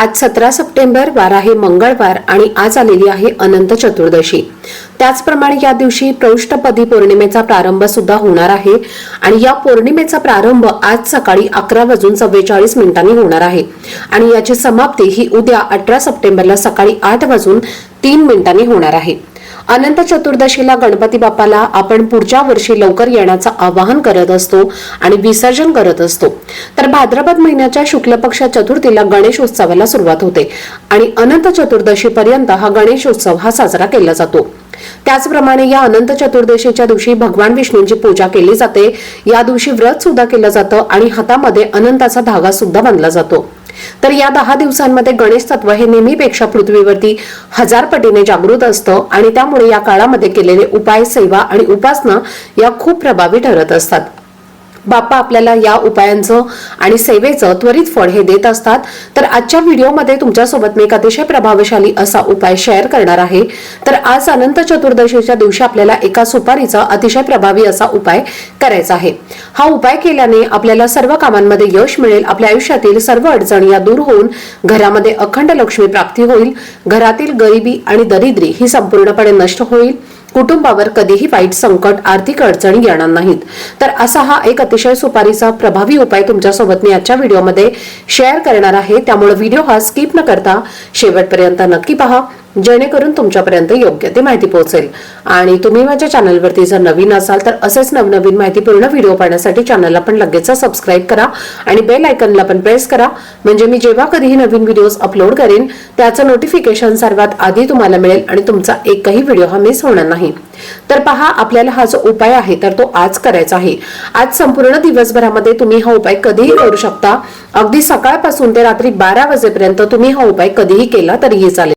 आज सतरा सप्टेंबर वार आहे मंगळवार आणि आज आलेली आहे अनंत चतुर्दशी. त्याचप्रमाणे या दिवशी प्रौष्टपदी पौर्णिमेचा प्रारंभ सुद्धा होणार आहे आणि या पौर्णिमेचा प्रारंभ आज सकाळी अकरा वाजून चव्वेचाळीस मिनिटांनी होणार आहे. आणि याची समाप्ती ही उद्या अठरा सप्टेंबरला सकाळी आठ वाजून तीन मिनिटांनी होणार आहे. अनंत चतुर्दशीला गणपती बाप्पाला आपण पुढच्या वर्षी लवकर येण्याचं आवाहन करत असतो आणि विसर्जन करत असतो. तर भाद्रपद महिन्याच्या शुक्ल पक्ष चतुर्थीला गणेशोत्सवाला सुरुवात होते आणि अनंत चतुर्दशी पर्यंत हा गणेशोत्सव हा साजरा केला जातो. त्याचप्रमाणे या अनंत चतुर्दशीच्या दिवशी भगवान विष्णूंची पूजा केली जाते. या दिवशी व्रत सुद्धा केलं जातं आणि हातामध्ये अनंताचा धागा सुद्धा बांधला जातो. तर या दहा दिवसांमध्ये गणेश तत्व हे नेहमीपेक्षा पृथ्वीवरती हजार पटीने जागृत असतं आणि त्यामुळे या काळामध्ये केलेले उपाय सेवा आणि उपासना या खूप प्रभावी ठरत असतात. बाप्पा आपल्याला या उपायांचं आणि सेवेचं त्वरित फळ हे देत असतात. तर आजच्या व्हिडिओमध्ये तुमच्यासोबत मी एक अतिशय प्रभावशाली असा उपाय शेअर करणार आहे. तर आज अनंत चतुर्दशीच्या दिवशी आपल्याला एका सुपारीचा अतिशय प्रभावी असा उपाय करायचा आहे. हा उपाय केल्याने आपल्याला सर्व कामांमध्ये यश मिळेल आपल्या आयुष्यातील सर्व अडचणी या दूर होऊन घरामध्ये अखंड लक्ष्मी प्राप्ती होईल. घरातील गरिबी आणि दरिद्री ही संपूर्णपणे नष्ट होईल. कुटुंबावर कधीही वाईट संकट आर्थिक अडचणी येणार नाहीत. तर असा हा एक अतिशय सुपारीचा प्रभावी उपाय तुमच्यासोबत मी आजच्या व्हिडिओमध्ये शेअर करणार आहे. त्यामुळे व्हिडिओ हा स्किप न करता शेवटपर्यंत नक्की पहा. जेणेकरून तुमच्यापर्यंत योग्य ते माहिती पोहोचेल. आणि तुम्ही माझ्या चॅनलवरती जर नवीन असाल तर असेच नवनवीन माहितीपूर्ण व्हिडिओ पाहण्यासाठी चॅनलला पण लगेच सबस्क्राईब करा आणि बेल आयकनला पण प्रेस करा. म्हणजे मी जेव्हा कधीही नवीन व्हिडिओज अपलोड करेन त्याचं नोटिफिकेशन सर्वात आधी तुम्हाला मिळेल आणि तुमचा एकही व्हिडिओ हा मिस होणार नाही. तर पहा आपल्याला हा जो उपाय आहे तर तो आज करायचा आहे. आज संपूर्ण दिवसभरामध्ये तुम्ही हा उपाय कधीही करू शकता. अगदी सकाळपासून ते रात्री बारा वाजेपर्यंत तुम्ही हा उपाय कधीही केला तरीही चालेल.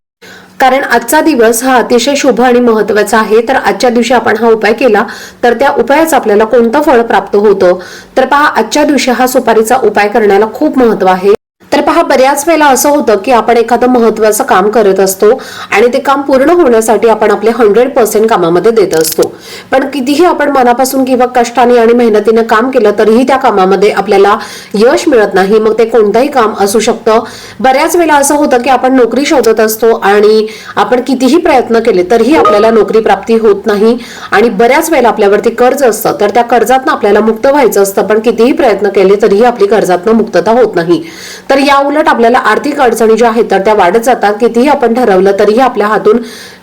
कारण आजचा दिवस हा अतिशय शुभ आणि महत्त्वाचा आहे. तर आजच्या दिवशी आपण हा उपाय केला तर त्या उपायाचं आपल्याला कोणतं फळ प्राप्त होतं? तर पहा आजच्या दिवशी हा सुपारीचा उपाय करण्याला खूप महत्त्व आहे. तर पहा बऱ्याच वेळेला असं होतं की आपण एखादं महत्वाचं काम करत असतो आणि ते काम पूर्ण होण्यासाठी आपण आपले हंड्रेड पर्सेंट कामामध्ये देत असतो. पण कितीही आपण मनापासून किंवा कष्टाने आणि मेहनतीने काम केलं तरीही त्या कामामध्ये आपल्याला यश मिळत नाही. मग ते कोणतंही काम असू शकतं. बऱ्याच वेळेला असं होतं की आपण नोकरी शोधत असतो आणि आपण कितीही प्रयत्न केले तरीही आपल्याला नोकरी प्राप्ती होत नाही. आणि बऱ्याच वेळेला आपल्यावरती कर्ज असतं तर त्या कर्जातनं आपल्याला मुक्त व्हायचं असतं. पण कितीही प्रयत्न केले तरीही आपली कर्जातनं मुक्तता होत नाही. तर या उलट आपल्याला आर्थिक अडचणी ज्या आहेत तर त्या वाढत जातात. कितीही आपण ठरवलं तरीही आपल्या हातून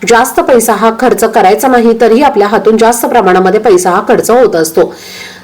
जास्त पैसा हा खर्च करायचा नाही तरीही आपल्या हातून जास्त प्रमाणामध्ये पैसा हा खर्च होत असतो.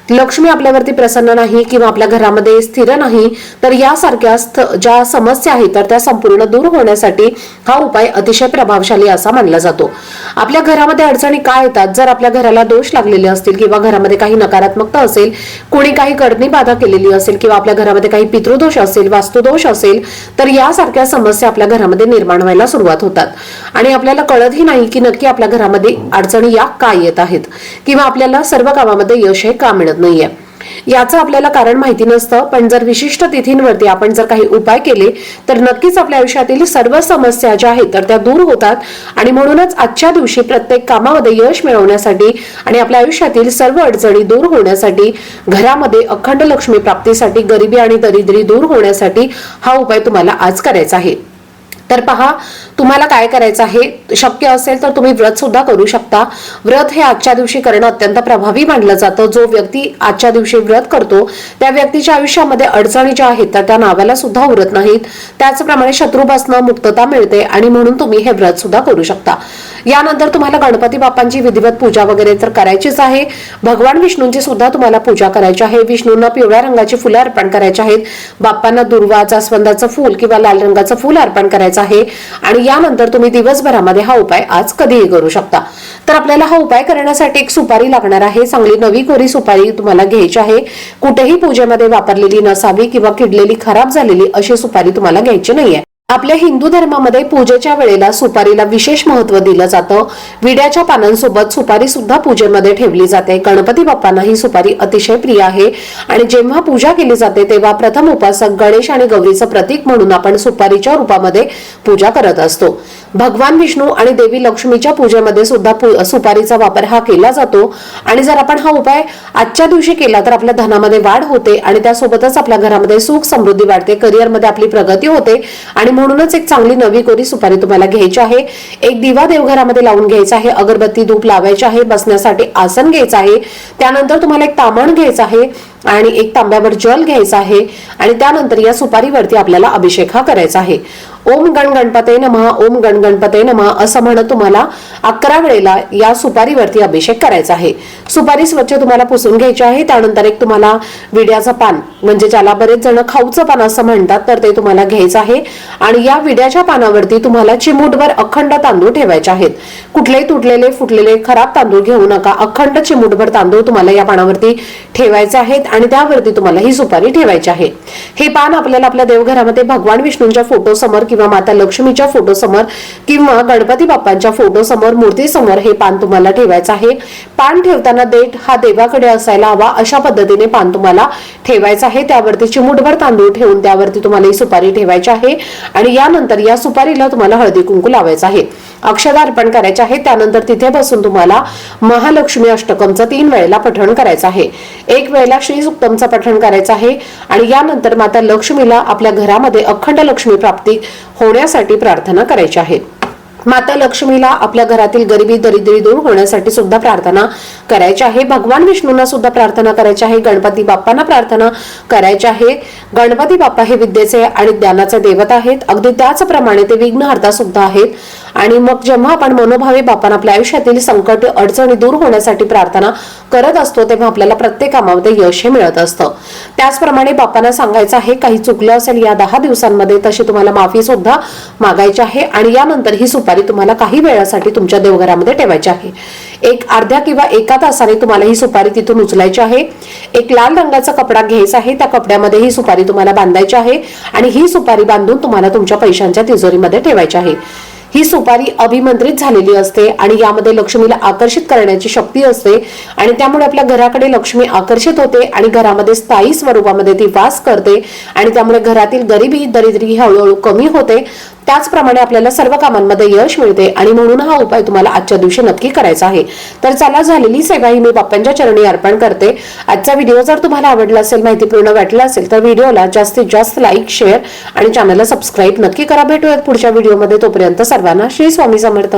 लक्ष्मी आपल्यावरती प्रसन्न नाही किंवा आपल्या घरामध्ये स्थिर नाही तर यासारख्या स्थ- ज्या समस्या आहेत तर त्या संपूर्ण दूर होण्यासाठी हा उपाय अतिशय प्रभावशाली असा मानला जातो. आपल्या घरामध्ये अडचणी काय येतात? जर आपल्या घराला दोष लागलेले असतील किंवा घरामध्ये काही नकारात्मकता असेल कोणी काही करणी बाधा केलेली असेल किंवा आपल्या घरामध्ये काही पितृदोष असेल वास्तुदोष असेल तर यासारख्या समस्या आपल्या घरामध्ये निर्माण व्हायला सुरुवात होतात. आणि आपल्याला कळतही नाही की नक्की आपल्या घरामध्ये अडचणी या का येत आहेत किंवा आपल्याला सर्व कामामध्ये यश हे का मिळत नाहीये. याचं आपल्याला कारण माहिती नसतं पण जर विशिष्ट तिथींवरती आपण जर काही उपाय केले तर नक्कीच आपल्या आयुष्यातील सर्व समस्या ज्या आहेत तर त्या दूर होतात. आणि म्हणूनच आजच्या दिवशी प्रत्येक कामामध्ये यश मिळवण्यासाठी आणि आपल्या आयुष्यातील सर्व अडचणी दूर होण्यासाठी घरामध्ये अखंड लक्ष्मी प्राप्तीसाठी गरिबी आणि दरिद्री दूर होण्यासाठी हा उपाय तुम्हाला आज करायचा आहे. तर पहा तुम्हाला काय करायचं आहे? शक्य असेल तर तुम्ही व्रत सुद्धा करू शकता. व्रत हे आजच्या दिवशी करणं अत्यंत प्रभावी मानलं जातं. जो व्यक्ती आजच्या दिवशी व्रत करतो त्या व्यक्तीच्या आयुष्यामध्ये अडचणी ज्या आहेत तर त्या नावाला सुद्धा उरत नाहीत. त्याचप्रमाणे शत्रूपासनं मुक्तता मिळते आणि म्हणून तुम्ही हे व्रत सुद्धा करू शकता. यानंतर तुम्हाला गणपती बाप्पांची विधिवत पूजा वगैरे तर करायचीच आहे. भगवान विष्णूंची सुद्धा तुम्हाला पूजा करायची आहे. विष्णूंना पिवळ्या रंगाची फुलं अर्पण करायची आहेत. बाप्पांना दुर्वा जास्वंदाचं फूल किंवा लाल रंगाचं फूल अर्पण करायचं आहे. आणि यानंतर तुम्ही दिवसभरामध्ये हा उपाय आज कधीही करू शकता. तर आपल्याला हा उपाय करण्यासाठी एक सुपारी लागणार आहे. चांगली नवी कोरी सुपारी तुम्हाला घ्यायची आहे. कुठेही पूजेमध्ये वापरलेली नसावी किंवा किडलेली खराब झालेली अशी सुपारी तुम्हाला घ्यायची नाहीये. आपल्या हिंदू धर्मामध्ये पूजेच्या वेळेला सुपारीला विशेष महत्त्व दिलं जातं. विड्याच्या पानांसोबत सुपारी सुद्धा पूजेमध्ये ठेवली जाते. गणपती बाप्पांना ही सुपारी अतिशय प्रिय आहे. आणि जेव्हा पूजा केली जाते तेव्हा प्रथम उपासक गणेश आणि गौरीचं प्रतीक म्हणून आपण सुपारीच्या रूपामध्ये पूजा करत असतो. भगवान विष्णू आणि देवी लक्ष्मीच्या पूजेमध्ये सुद्धा सुपारीचा वापर हा केला जातो. आणि जर आपण हा उपाय आजच्या दिवशी केला तर आपल्या धनामध्ये वाढ होते आणि त्यासोबतच आपल्या घरामध्ये सुख समृद्धी वाढते करिअरमध्ये आपली प्रगती होते. आणि म्हणूनच एक चांगली नवी कोरी सुपारी तुम्हाला घ्यायची आहे. एक दिवा देवघरामध्ये लावून घ्यायचा आहे अगरबत्ती धूप लावायची आहे बसण्यासाठी आसन घ्यायचं आहे. त्यानंतर तुम्हाला एक तामण घ्यायचं आहे. आणि एक तांब्यावर जल घ्यायचा आहे आणि त्यानंतर या सुपारीवरती आपल्याला अभिषेक हा करायचा आहे. ओम गण गणपते नमः ओम गण गणपते नमः असं म्हणत तुम्हाला अकरा वेळेला या सुपारीवरती अभिषेक करायचा आहे. सुपारी स्वच्छ तुम्हाला पुसून घ्यायची आहे त्यानंतर एक तुम्हाला विड्याचं पान म्हणजे ज्याला बरेच जण खाऊचं पान असं म्हणतात तर ते तुम्हाला घ्यायचं आहे. आणि या विड्याच्या पानावरती तुम्हाला चिमूटभर अखंड तांदूळ ठेवायचे आहेत. कुठलेही तुटलेले फुटलेले खराब तांदूळ घेऊ नका. अखंड चिमूटभर तांदूळ तुम्हाला या पानावरती ठेवायचे आहेत आणि त्यावरती तुम्हाला ही सुपारी ठेवायची आहे. हे पान आपल्याला आपल्या देवघरामध्ये भगवान विष्णूंच्या फोटो समोर किंवा माता लक्ष्मीच्या फोटो समोर किंवा गणपती बाप्पांच्या फोटो समोर मूर्ती समोर हे पान तुम्हाला ठेवायचं आहे. पान ठेवताना देठ हा देवाकडे असायला हवा अशा पद्धतीने पान तुम्हाला ठेवायचं आहे. त्यावरती चिमुटभर तांदूळ ठेवून त्यावरती तुम्हाला ही सुपारी ठेवायची आहे. आणि यानंतर या सुपारीला तुम्हाला हळदी कुंकू लावायचं आहे. अक्षदा अर्पण करायचे आहे. त्यानंतर तिथे बसून तुम्हाला महालक्ष्मी अष्टकमचं तीन वेळेला पठण करायचं आहे. एक वेळेला श्री सुक्तमचं पठण करायचं आहे. आणि यानंतर माता लक्ष्मीला आपल्या घरामध्ये अखंड लक्ष्मी प्राप्ती होण्यासाठी प्रार्थना करायची आहे. माता लक्ष्मीला आपल्या घरातील गरिबी दरिद्री दूर होण्यासाठी सुद्धा प्रार्थना करायची आहे. भगवान विष्णूंना सुद्धा प्रार्थना करायची आहे. गणपती बाप्पांना प्रार्थना करायची आहे. गणपती बाप्पा हे विद्येचे आणि ज्ञानाचे देवता आहेत. अगदी त्याचप्रमाणे ते विघ्नहर्ता सुद्धा आहेत. आणि मग जेव्हा आपण मनोभावे बापान आपल्या आयुष्यातील संकट अडचणी दूर होण्यासाठी प्रार्थना करत असतो तेव्हा आपल्याला प्रत्येक कामामध्ये यश हे मिळत असतं. त्याचप्रमाणे बापांना सांगायचं आहे काही चुकलं असेल या दहा दिवसांमध्ये तशी तुम्हाला माफी सुद्धा मागायची आहे आणि यानंतर ही सुपारी तुम्हाला काही वेळासाठी तुमच्या देवघरामध्ये ठेवायची आहे. एक अर्ध्या किंवा एका तासाने तुम्हाला ही सुपारी तिथून उचलायची आहे. एक लाल रंगाचा कपडा घ्यायचा आहे त्या कपड्यामध्ये ही सुपारी तुम्हाला बांधायची आहे आणि ही सुपारी बांधून तुम्हाला तुमच्या पैशांच्या तिजोरीमध्ये ठेवायची आहे. ही सुपारी अभिमंत्रित झालेली असते आणि यामध्ये लक्ष्मीला आकर्षित करण्याची शक्ती असते. आणि त्यामुळे आपल्या घराकडे लक्ष्मी आकर्षित होते आणि घरामध्ये स्थायी स्वरूपामध्ये ती वास करते. आणि त्यामुळे घरातील गरिबी दरिद्री ही हळूहळू कमी होते. त्याचप्रमाणे आपल्याला सर्व कामांमध्ये यश मिळते आणि म्हणून हा उपाय तुम्हाला आजच्या दिवशी नक्की करायचा आहे. तर चला झालेली सेवा ही मी बाप्पांच्या चरणी अर्पण करते. आजचा व्हिडिओ जर तुम्हाला आवडला असेल माहितीपूर्ण वाटला असेल तर व्हिडिओला जास्तीत जास्त लाईक शेअर आणि चॅनलला सबस्क्राईब नक्की करा. भेटूयात पुढच्या व्हिडिओमध्ये. तोपर्यंत सर्वांना श्री स्वामी समर्थ.